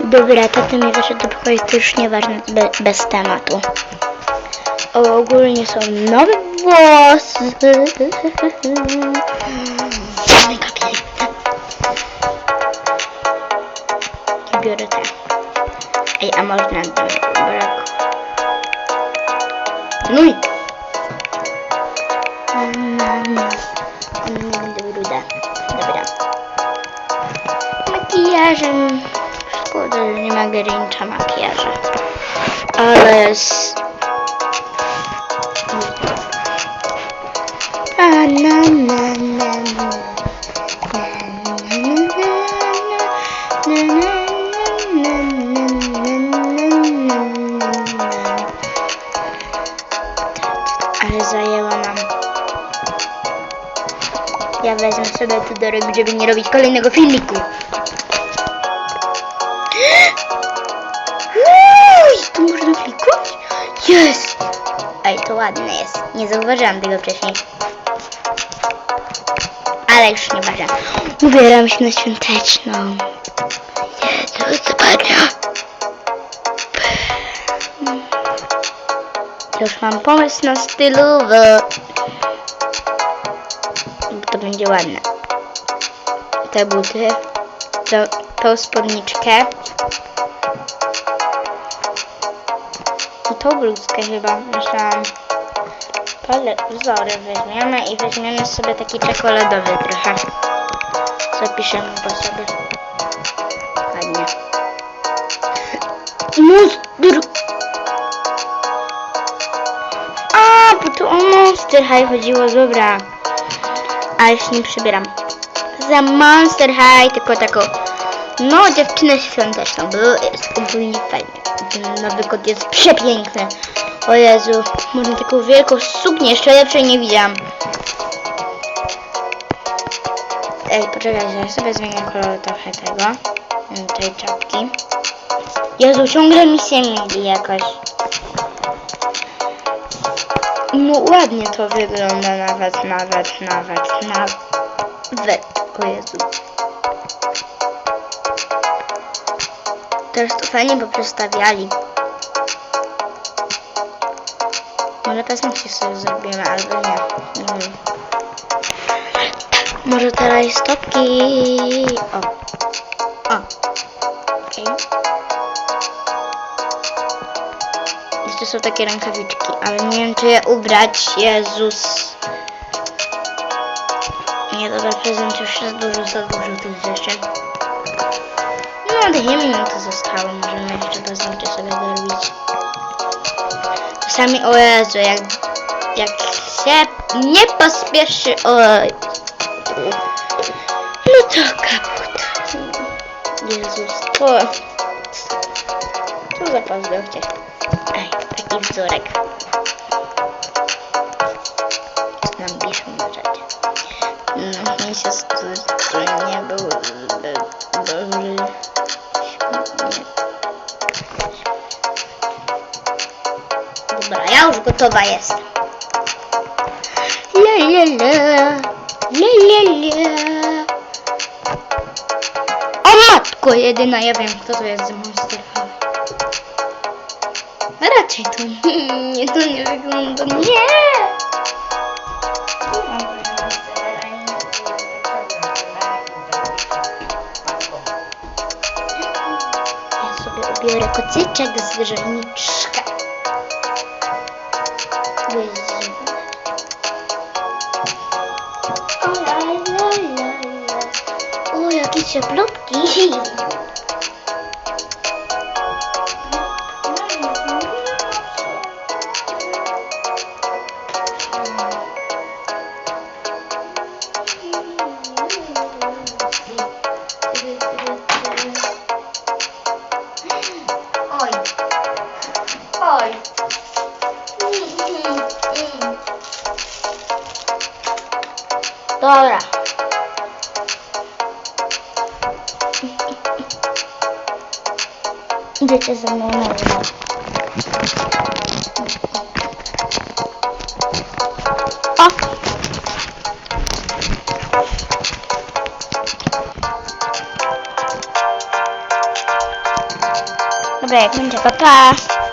Dobra, tata mi wyszedł do pokoju, to już nieważne, be, bez tematu. O, ogólnie są nowe włosy. I biorę te. Ej, a można brak. No i. Bruda. Dobra. Makijażem szkoda, nie ma Grincha makijażu. Ale jest... A, na, na, na, na. Ale zajęła nam. Ja wezmę sobie tu tutorek, żeby nie robić kolejnego filmiku. Tu można klikać? Jest! Ej, to ładne jest. Nie zauważyłam tego wcześniej. Ale już nie ważne. Ubieram się na świąteczną. Jezu, zobaczcie. Już mam pomysł na stylowy. Bo to będzie ładne. Te buty. To, tą spódniczkę. Tą bluzkę chyba. Myślałam. Pole, wzory weźmiemy i weźmiemy sobie taki czekoladowy trochę. Zapiszemy go sobie. Ładnie. Monster! A, bo tu o Monster High chodziło, dobra. A już nie przybieram. Za Monster High, tylko taką, no dziewczynę świąteczną, bo jest ogólnie fajnie. Nowy kod jest przepiękny. O Jezu, można taką wielką suknię, jeszcze lepszej nie widziałam. Ej, poczekajcie, ja sobie zmienię kolor trochę tego, mm, tej czapki. Jezu, ciągle mi się myli jakoś. No ładnie to wygląda nawet, nawet, nawet, nawet. O Jezu. Teraz to fajnie poprzestawiali. Może paznokcie sobie zrobimy, albo nie. Nie wiem. Może teraz stopki. O. O. Okej. Jeszcze są takie rękawiczki, ale nie wiem czy je ubrać. Jezus. Nie, dobra, prezent już jest dużo, za dużo tych rzeczy. No, dwie minuty zostało, możemy jeszcze paznokcie sobie dorobić. Czasami, o Jezu, jak, jak się nie pospieszy, oj. No to kaput. Jezus, to... Co za paznokcie? Ej, taki wzorek. Nam piszą na rzeczy. No, mi się to nie był już gotowa jestem. La la la, la la la. O matko jedyna, ja wiem kto to jest za monster. Raczej to nie, to nie wygląda, nie! Ja sobie ubiorę kocyczek z żerniczka. Ой, які ще плюпки. Dobra. Idziecie ze mną na rynek. O! Dobra, jak.